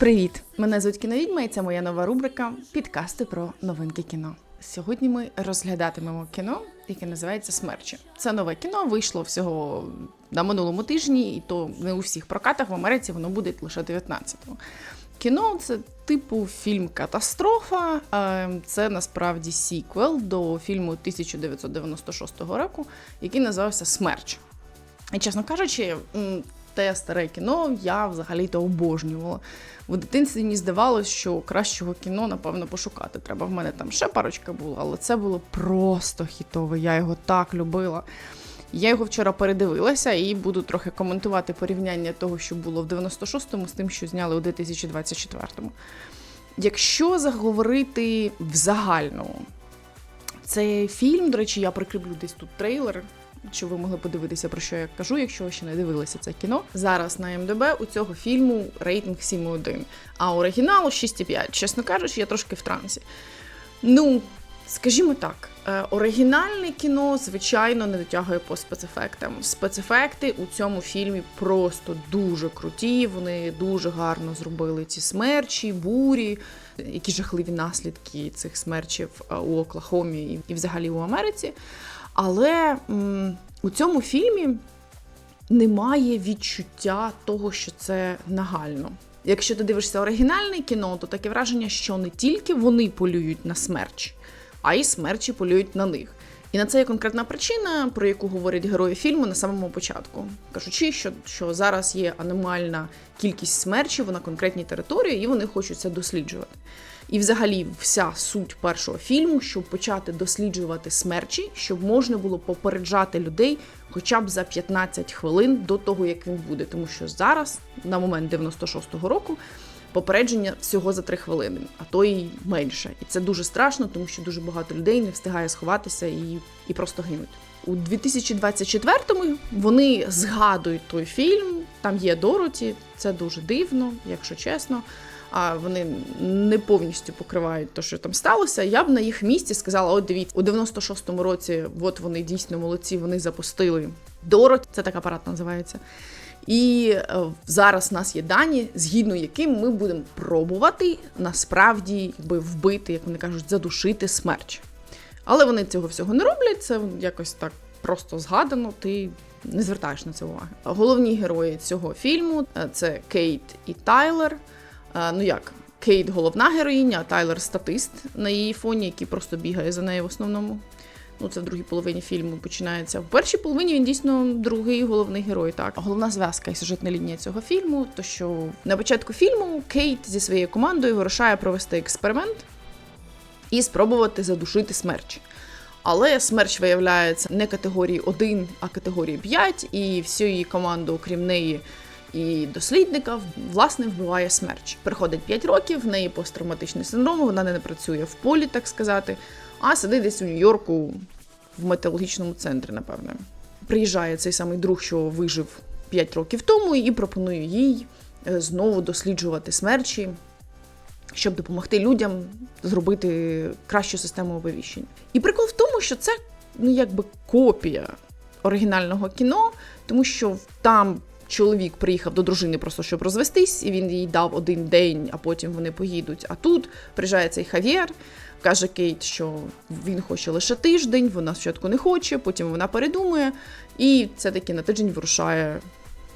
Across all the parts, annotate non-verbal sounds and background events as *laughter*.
Привіт! Мене звуть Кіновідьма і це моя нова рубрика Підкасти про новинки кіно. Сьогодні ми розглядатимемо кіно, яке називається Смерчі. Це нове кіно вийшло всього на минулому тижні, і то не у всіх прокатах в Америці воно буде лише 19-го. Кіно це типу фільм Катастрофа. е, Це насправді сіквел до фільму 1996 року, який називався Смерч. І чесно кажучи, те старе кіно я взагалі-то обожнювала. В дитинстві мені здавалось, що кращого кіно, напевно, пошукати треба. В мене там ще парочка була, але це було просто хітове. Я його так любила. Я його вчора передивилася і буду трохи коментувати порівняння того, що було в 96-му з тим, що зняли у 2024-му. Якщо заговорити в загальному, цей фільм, до речі, я прикріплю десь тут трейлер, щоб ви могли подивитися, про що я кажу, якщо ви ще не дивилися це кіно. Зараз на МДБ у цього фільму рейтинг 7,1, а оригіналу 6,5. Чесно кажучи, я трошки в трансі. Ну, скажімо так, е, оригінальне кіно, звичайно, не дотягує по спецефектам. Спецефекти у цьому фільмі просто дуже круті. Вони дуже гарно зробили ці смерчі, бурі, які жахливі наслідки цих смерчів е, у Оклахомі і- і взагалі у Америці. Але м, у цьому фільмі немає відчуття того, що це нагально. Якщо ти дивишся оригінальне кіно, то таке враження, що не тільки вони полюють на смерч, а й смерчі полюють на них. І на це є конкретна причина, про яку говорять герої фільму на самому початку, кажучи, що, що зараз є аномальна кількість смерчів на конкретній території, і вони хочуть це досліджувати. І взагалі вся суть першого фільму, щоб почати досліджувати смерчі, щоб можна було попереджати людей хоча б за 15 хвилин до того, як він буде. Тому що зараз, на момент 96-го року, попередження всього за 3 хвилини, а то й менше. І це дуже страшно, тому що дуже багато людей не встигає сховатися і, і просто гинуть. У 2024-му вони згадують той фільм. Там є Дороті, це дуже дивно, якщо чесно. А вони не повністю покривають те, що там сталося. Я б на їх місці сказала: от дивіться, у 96-му році, от вони дійсно молодці, вони запустили Дороті, це так апарат називається. І е, зараз в нас є дані, згідно яким ми будемо пробувати насправді якби вбити, як вони кажуть, задушити смерч. Але вони цього всього не роблять, це якось так просто згадано, ти не звертаєш на це уваги. Головні герої цього фільму е, це Кейт і Тайлер. Е, Ну як, Кейт головна героїня, а Тайлер статист на її фоні, який просто бігає за нею в основному. Ну, це в другій половині фільму починається. В першій половині він дійсно другий головний герой. Так, головна зв'язка і сюжетна лінія цього фільму. То що на початку фільму Кейт зі своєю командою вирушає провести експеримент і спробувати задушити смерч. Але смерч виявляється не категорії 1, а категорії 5, і всю її команду, окрім неї і дослідника, власне, вбиває смерч. Приходить 5 років, в неї посттравматичний синдром, вона не працює в полі, так сказати, а сидить десь у Нью-Йорку в метеорологічному центрі, напевне. Приїжджає цей самий друг, що вижив 5 років тому, і пропонує їй е, знову досліджувати смерчі, щоб допомогти людям зробити кращу систему оповіщень. І прикол в тому, що це ну якби копія оригінального кіно, тому що там чоловік приїхав до дружини просто щоб розвестись, і він їй дав один день, а потім вони поїдуть. А тут приїжджає цей Хав'єр. Каже Кейт, що він хоче лише тиждень, вона спочатку не хоче, потім вона передумує, і це таки на тиждень вирушає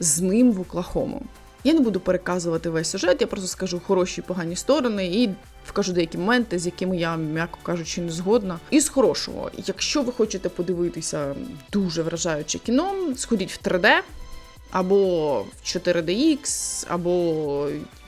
з ним в Оклахому. Я не буду переказувати весь сюжет, я просто скажу хороші і погані сторони і вкажу деякі моменти, з якими я, м'яко кажучи, не згодна. І з хорошого, якщо ви хочете подивитися дуже вражаюче кіно, сходіть в 3D або в 4DX, або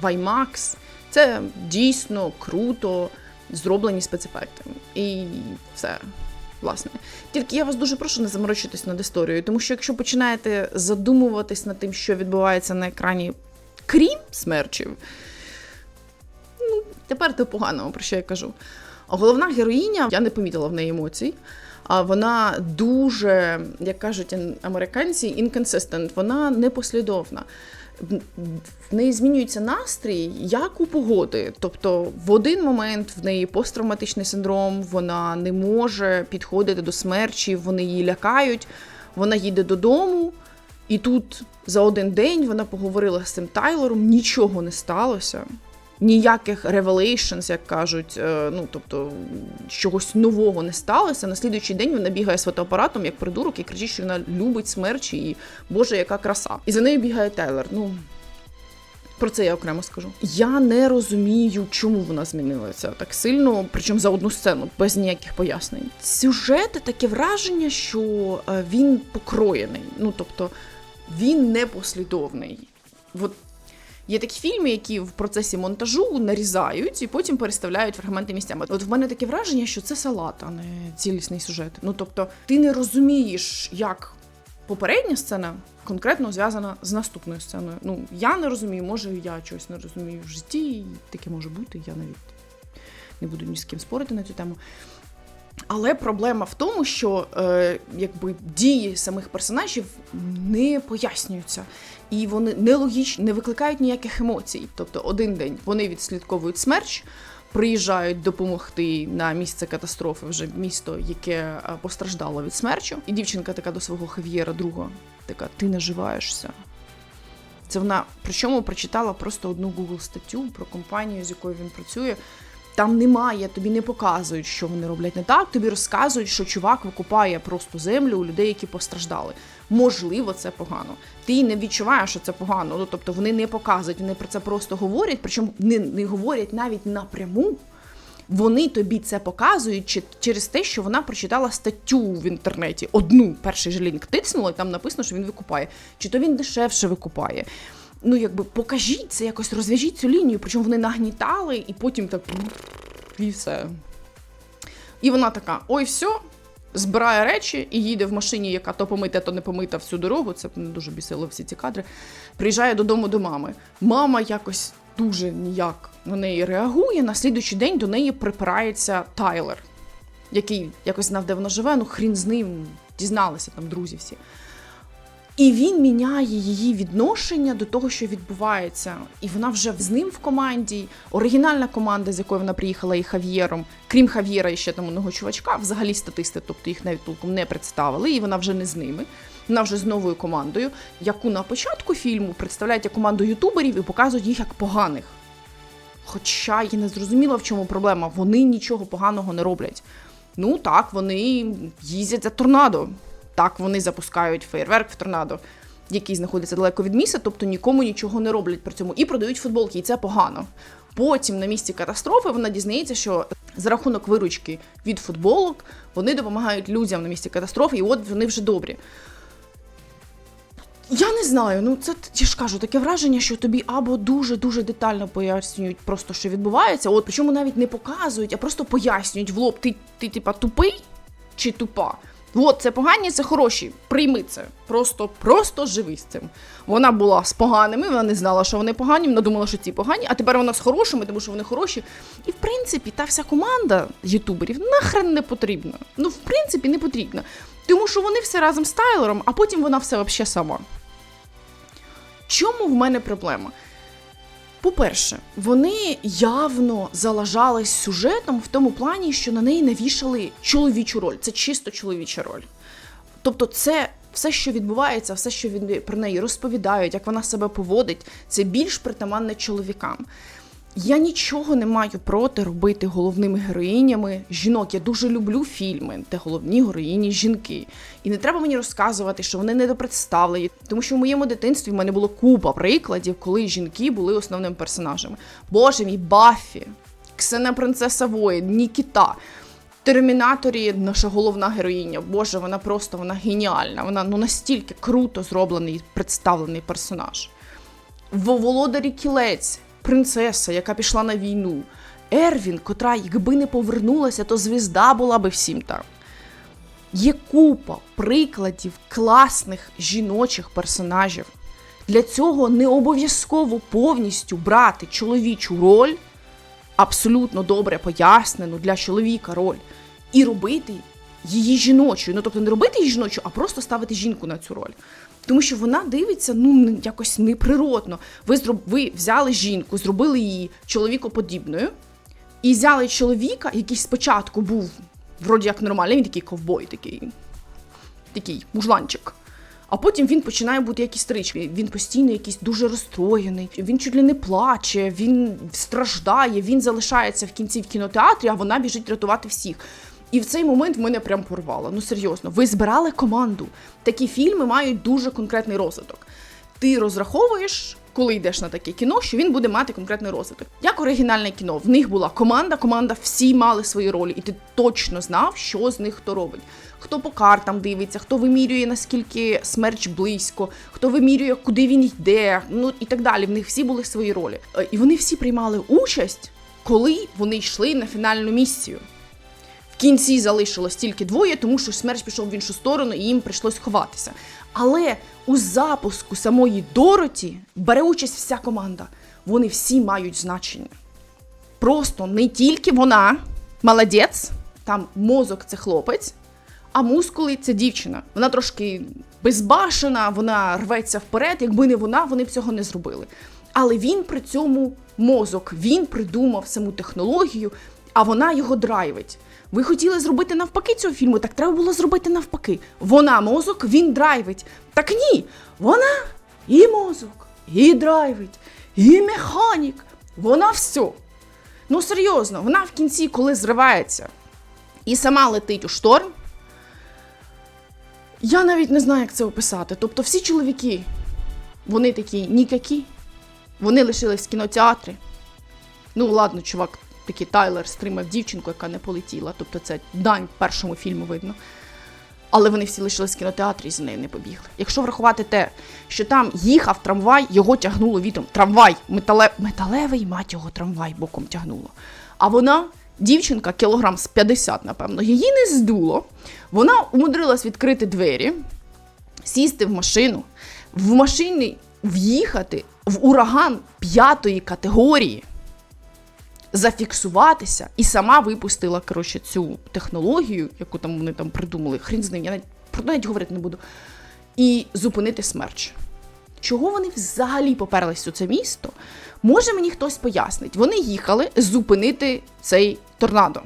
в IMAX. Це дійсно круто зроблені спецефекти. І все. Власне, тільки я вас дуже прошу не заморочитись над історією, тому що якщо починаєте задумуватись над тим, що відбувається на екрані, крім смерчів, ну, тепер то поганого, про що я кажу. А головна героїня, я не помітила в неї емоцій. А вона дуже, як кажуть американці, inconsistent, вона непослідовна. В неї змінюється настрій, як у погоди. Тобто, в один момент в неї посттравматичний синдром, вона не може підходити до смерчі, вони її лякають. Вона їде додому, І тут за один день вона поговорила з цим Тайлором, нічого не сталося. Ніяких revelations, як кажуть, е, ну тобто чогось нового не сталося. На слідуючий день вона бігає з фотоапаратом як придурок і кричить, що вона любить смерчі і Боже, яка краса. І за нею бігає Тайлер. Ну про це я окремо скажу. Я не розумію, чому вона змінилася так сильно, причому за одну сцену, без ніяких пояснень. Сюжет таке враження, що е, він покроєний. Ну тобто він непослідовний. От Є такі фільми, які в процесі монтажу нарізають і потім переставляють фрагменти місцями. От в мене таке враження, що це салат, а не цілісний сюжет. Ну тобто, ти не розумієш, як попередня сцена конкретно зв'язана з наступною сценою. Ну я не розумію, може я чогось не розумію в житті, таке може бути. Я навіть не буду ні з ким спорити на цю тему. Але проблема в тому, що е, якби дії самих персонажів не пояснюються, і вони нелогічні, не викликають ніяких емоцій. Тобто, один день вони відслідковують смерч, приїжджають допомогти на місце катастрофи, вже місто, яке е, постраждало від смерчу. І дівчинка така до свого Хав'єра, друга, така: ти наживаєшся. Це вона причому прочитала просто одну Google статтю про компанію, з якою він працює. Там немає, тобі не показують, що вони роблять не так. Тобі розказують, що чувак викупає просто землю у людей, які постраждали. Можливо, це погано. Ти не відчуваєш, що це погано. Ну тобто вони не показують, вони про це просто говорять, причому не, не говорять навіть напряму. Вони тобі це показують чи- через те, що вона прочитала статтю в інтернеті. Одну перший же лінк тиснула, і там написано, що він викупає. Чи то він дешевше викупає. Ну, якби покажіть це, якось розв'яжіть цю лінію, причому вони нагнітали, і потім так і все. І вона така: ой, все, збирає речі і їде в машині, яка то помита, то не помита всю дорогу. Це мене дуже бісило всі ці кадри. Приїжджає додому до мами. Мама якось дуже ніяк на неї реагує. На слідуючий день до неї припирається Тайлер, який якось знав, де вона живе, ну хрін з ним дізналися там друзі всі. І він міняє її відношення до того, що відбувається. І вона вже з ним в команді. Оригінальна команда, з якою вона приїхала, і Хав'єром, крім Хав'єра і ще там одного чувачка, взагалі статисти, тобто їх навіть толком не представили, і вона вже не з ними. Вона вже з новою командою, яку на початку фільму представляють як команду ютуберів і показують їх як поганих. Хоча я не зрозуміла, в чому проблема. Вони нічого поганого не роблять. Ну так, вони їздять за торнадо. Так, вони запускають фейерверк в торнадо, який знаходиться далеко від міста, тобто нікому нічого не роблять при цьому і продають футболки, і це погано. Потім на місці катастрофи вона дізнається, що за рахунок виручки від футболок вони допомагають людям на місці катастрофи, і от вони вже добрі. Я не знаю, ну це я ж кажу, таке враження, що тобі або дуже-дуже детально пояснюють просто, що відбувається, от причому навіть не показують, а просто пояснюють в лоб, ти, ти типа тупий чи тупа. От, це погані, це хороші. Прийми це. Просто, просто живи з цим. Вона була з поганими, вона не знала, що вони погані, вона думала, що ці погані, а тепер вона з хорошими, тому що вони хороші. І в принципі, та вся команда ютуберів нахрен не потрібна. Ну, в принципі, не потрібна. Тому що вони все разом з Тайлером, а потім вона все взагалі сама. Чому в мене проблема? По-перше, вони явно залажались сюжетом в тому плані, що на неї навішали чоловічу роль. Це чисто чоловіча роль. Тобто, це все, що відбувається, все, що він про неї розповідають, як вона себе поводить, це більш притаманне чоловікам. Я нічого не маю проти робити головними героїнями жінок. Я дуже люблю фільми, де головні героїні жінки. І не треба мені розказувати, що вони недопредставлені, тому що в моєму дитинстві в мене було купа прикладів, коли жінки були основними персонажами. Боже мій Баффі, Ксена Принцеса Воїн, Нікіта. Термінаторі наша головна героїня. Боже, вона просто вона геніальна. Вона ну настільки круто зроблений представлений персонаж. В Володарі Кілець, принцеса, яка пішла на війну. Ервін, котра, якби не повернулася, то звізда була би всім там. Є купа прикладів класних жіночих персонажів. Для цього не обов'язково повністю брати чоловічу роль, абсолютно добре пояснену для чоловіка роль, і робити її жіночою. Ну тобто не робити її жіночою, а просто ставити жінку на цю роль. Тому що вона дивиться ну якось неприродно. Ви зроб... ви взяли жінку, зробили її чоловікоподібною, і взяли чоловіка, який спочатку був вроді як нормальний, він такий ковбой, такий, такий мужланчик. А потім він починає бути як істеричний. Він постійно якийсь дуже розстроєний. Він чуть ли не плаче, він страждає, він залишається в кінці в кінотеатрі, а вона біжить рятувати всіх. І в цей момент мене прям порвало. Ну серйозно, ви збирали команду. Такі фільми мають дуже конкретний розвиток. Ти розраховуєш, коли йдеш на таке кіно, що він буде мати конкретний розвиток. Як оригінальне кіно, в них була команда, команда всі мали свої ролі, і ти точно знав, що з них хто робить. Хто по картам дивиться, хто вимірює наскільки смерч близько, хто вимірює, куди він йде, ну і так далі. В них всі були свої ролі. Е, І вони всі приймали участь, коли вони йшли на фінальну місію. Кінці залишилось тільки двоє, тому що смерч пішов в іншу сторону, і їм прийшлось ховатися. Але у запуску самої Дороті бере участь вся команда. Вони всі мають значення. Просто не тільки вона молодець, там мозок це хлопець, а мускули це дівчина. Вона трошки безбашена, вона рветься вперед. Якби не вона, вони б цього не зробили. Але він при цьому мозок, він придумав саму технологію, а вона його драйвить. Ви хотіли зробити навпаки цього фільму, так треба було зробити навпаки. Вона мозок, він драйвить. Так ні, вона і мозок, і драйвить, і механік. Вона все. Ну серйозно, вона в кінці, коли зривається і сама летить у шторм. Я навіть не знаю, як це описати. Тобто, всі чоловіки, вони такі нікакі, вони лишились в кінотеатрі. Ну, ладно, чувак, такий Тайлер стримав дівчинку, яка не полетіла. Тобто це дань першому фільму видно. Але вони всі лишились в кінотеатрі і за нею не побігли. Якщо врахувати те, що там їхав трамвай, його тягнуло вітром. Трамвай, метале... металевий, мать його трамвай боком тягнуло. А вона, дівчинка, кілограм з 50, напевно, її не здуло. Вона умудрилась відкрити двері, сісти в машину, в машині в'їхати в ураган п'ятої категорії, зафіксуватися і сама випустила коротше, цю технологію, яку там вони там придумали. Хрін з ним, я навіть про навіть говорити не буду. І зупинити смерч. Чого вони взагалі поперлись у це місто? Може мені хтось пояснить. Вони їхали зупинити цей торнадо.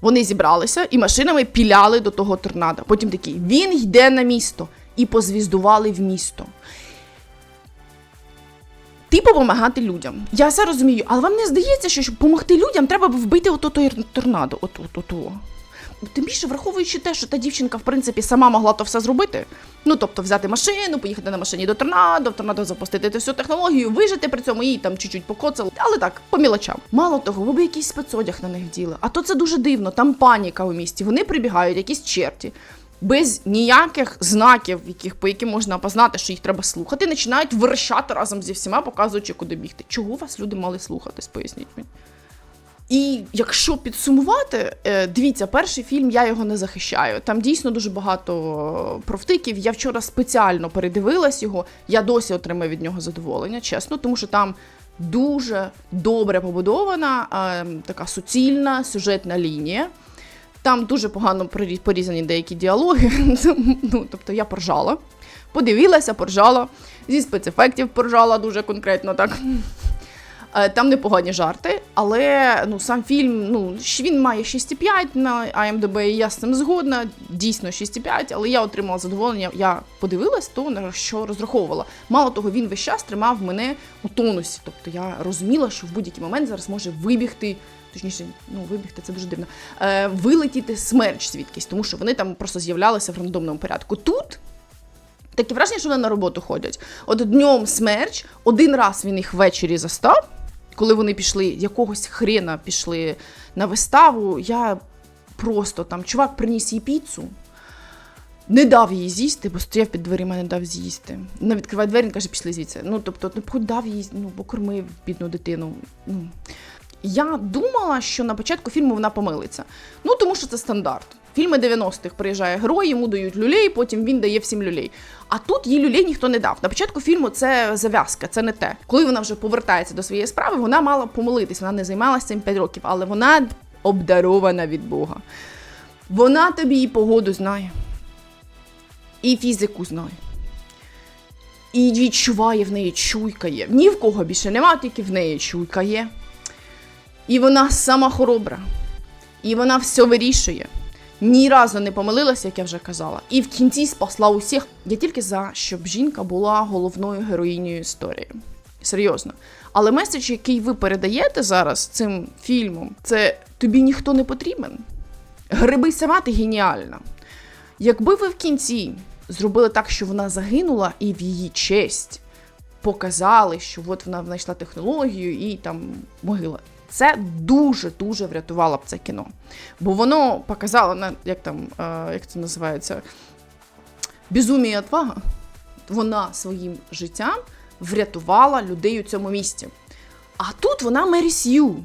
Вони зібралися і машинами піляли до того торнадо. Потім такі, він йде на місто. І позвіздували в місто. Типу допомагати людям. Я все розумію, але вам не здається, що щоб допомогти людям, треба б вбити ото той торнадо. От, от, от, от. Тим більше, враховуючи те, що та дівчинка, в принципі, сама могла то все зробити. Ну, тобто, взяти машину, поїхати на машині до торнадо, в торнадо запустити всю технологію, вижити при цьому її там чуть-чуть покоцали. Але так, по мілочам. Мало того, ви б якийсь спецодяг на них вділи. А то це дуже дивно, там паніка у місті. Вони прибігають, якісь черті. Без ніяких знаків, яких, по яким можна опознати, що їх треба слухати, починають верещати разом зі всіма, показуючи, куди бігти. Чого вас люди мали слухатись, поясніть мені. І якщо підсумувати, е, дивіться, перший фільм я його не захищаю. Там дійсно дуже багато провтиків. Я вчора спеціально передивилась його. Я досі отримаю від нього задоволення, чесно, тому що там дуже добре побудована, е, така суцільна сюжетна лінія. Там дуже погано порізані деякі діалоги. *laughs* ну, тобто я поржала. Подивилася, поржала. Зі спецефектів поржала дуже конкретно так. Е, Там непогані жарти, але ну, сам фільм, ну, він має 6,5 на IMDb, і я з цим згодна, дійсно 6,5, але я отримала задоволення. Я подивилась то, на що розраховувала. Мало того, він весь час тримав мене у тонусі. Тобто я розуміла, що в будь-який момент зараз може вибігти. Точніше, ну вибігти це дуже дивно. Е, вилетіти смерч звідкись, тому що вони там просто з'являлися в рандомному порядку. Тут таке враження, що вони на роботу ходять. От днем смерч, один раз він їх ввечері застав, коли вони пішли, якогось хрена пішли на виставу. Я просто там чувак приніс їй піцу. Не дав їй з'їсти, бо стояв під дверима, не дав з'їсти. Вона відкриває двері, він каже, пішли звідси. Ну, тобто, ну, хоч дав їй, ну, покормив бідну дитину. Ну. Я думала, що на початку фільму вона помилиться. Ну, тому що це стандарт. Фільми 90-х приїжджає герой, йому дають люлей, потім він дає всім люлей. А тут їй люлей ніхто не дав. На початку фільму це зав'язка, це не те. Коли вона вже повертається до своєї справи, вона мала помилитись, вона не займалася цим 5 років, але вона обдарована від Бога. Вона тобі і погоду знає, і фізику знає. І відчуває в неї чуйка є. Ні в кого більше нема, тільки в неї чуйка є. І вона сама хоробра. І вона все вирішує. ні разу не помилилася, як я вже казала. І в кінці спасла усіх. Я тільки за, щоб жінка була головною героїнею історії. Серйозно. Але меседж, який ви передаєте зараз цим фільмом, це тобі ніхто не потрібен. Гриби сама ти геніальна. Якби ви в кінці зробили так, що вона загинула, і в її честь показали, що от вона знайшла технологію і там могила. Це дуже дуже врятувало б це кіно. Бо воно показало як там, е, як це називається, безумія отвага. Вона своїм життям врятувала людей у цьому місті. А тут вона Мері Сью.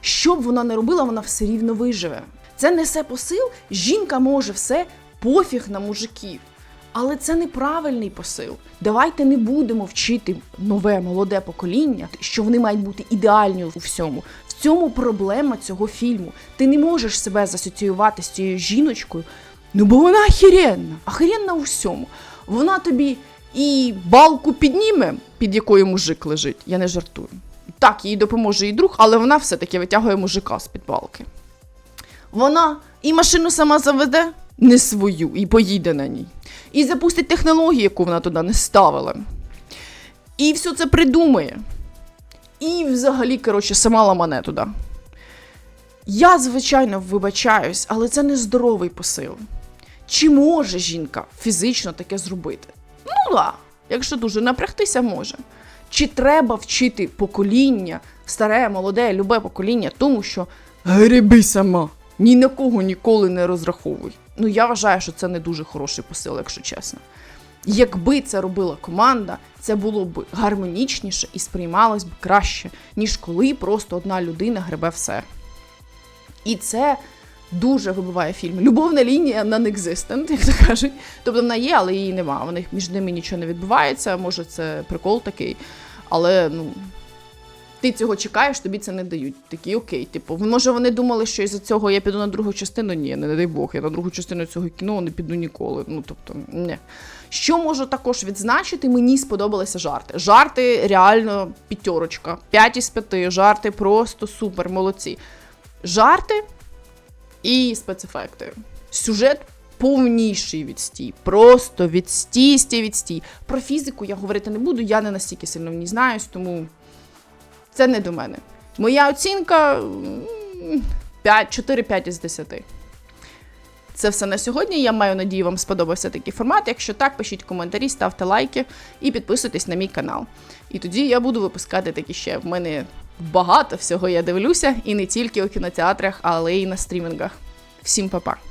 Що б вона не робила, вона все рівно виживе. Це несе посил, жінка може все, пофіг на мужиків. Але це неправильний посил. Давайте не будемо вчити нове молоде покоління, що вони мають бути ідеальні у всьому. В цьому проблема цього фільму. Ти не можеш себе засоціювати з цією жіночкою. Ну бо вона охеренна, охеренна у всьому. Вона тобі і балку підніме, під якою мужик лежить. Я не жартую. Так, їй допоможе і друг, але вона все-таки витягує мужика з під балки. Вона і машину сама заведе, не свою, і поїде на ній. І запустить технологію, яку вона туди не ставила. І все це придумає. І взагалі, коротше, сама ламане туди. Я, звичайно, вибачаюсь, але це не здоровий посил. Чи може жінка фізично таке зробити? Ну да, якщо дуже напрягтися, може. Чи треба вчити покоління, старе, молоде, любе покоління, тому що гриби сама, ні на кого ніколи не розраховуй. Ну я вважаю, що це не дуже хороший посил, якщо чесно. Якби це робила команда, це було б гармонічніше і сприймалось б краще, ніж коли просто одна людина гребе все. І це дуже вибиває фільм. Любовна лінія non-existent, як то кажуть. Тобто вона є, але її нема. Них між ними нічого не відбувається. Може, це прикол такий. Але ну. Ти цього чекаєш, тобі це не дають. Такі окей, типу, може вони думали, що із-за цього я піду на другу частину? Ні, не дай Бог, я на другу частину цього кіно не піду ніколи. Ну тобто, не. Що можу також відзначити, мені сподобалися жарти. Жарти реально п'ятерочка. 5 із 5, жарти просто супер, молодці. Жарти і спецефекти. Сюжет повніший відстій. Просто відстій, стій, відстій. Про фізику я говорити не буду, я не настільки сильно в ній знаюсь, тому це не до мене. Моя оцінка 4-5 із 10. Це все на сьогодні. Я маю надію, вам сподобався такий формат. Якщо так, пишіть коментарі, ставте лайки і підписуйтесь на мій канал. І тоді я буду випускати такі ще. В мене багато всього я дивлюся, і не тільки у кінотеатрах, але й на стрімінгах. Всім па-па!